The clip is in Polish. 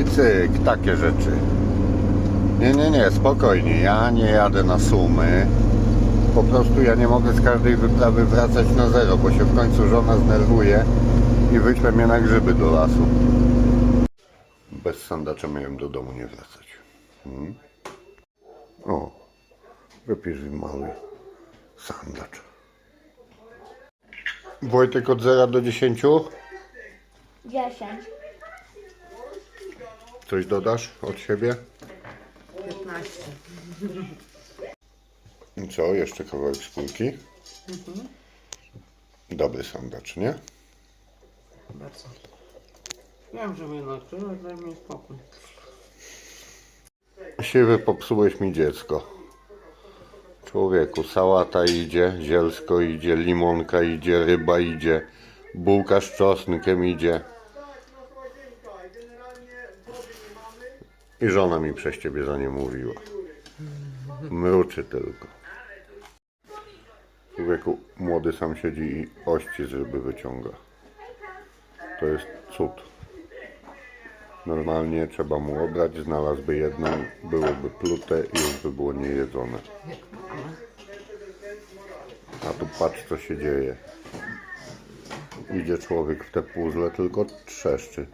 i cyk, takie rzeczy. Nie, nie, nie, spokojnie, ja nie jadę na sumy. Po prostu ja nie mogę z każdej wyprawy wracać na zero, bo się w końcu żona znerwuje i wyśle mnie na grzyby do lasu. Bez sandacza miałem do domu nie wracać. Hmm? O, wypisz mały sandacz. Wojtek od 0 do 10? 10. Coś dodasz od siebie? 15. I Co, jeszcze kawałek skórki? Dobry sandacz, nie? Bardzo. Wiem, że mnie nakrywa, daj mi spokój. Siwy popsułeś mi dziecko. Człowieku, sałata idzie, zielsko idzie, limonka idzie, ryba idzie, bułka z czosnkiem idzie. I żona mi przez ciebie za nie mówiła. Mruczy tylko. Człowieku, młody sam siedzi i ości z ryby wyciąga. To jest cud. Normalnie trzeba mu obrać, znalazłby jedną, byłoby plute i już by było niejedzone. A tu patrz co się dzieje. Idzie człowiek w te puzzle, tylko trzeszczy.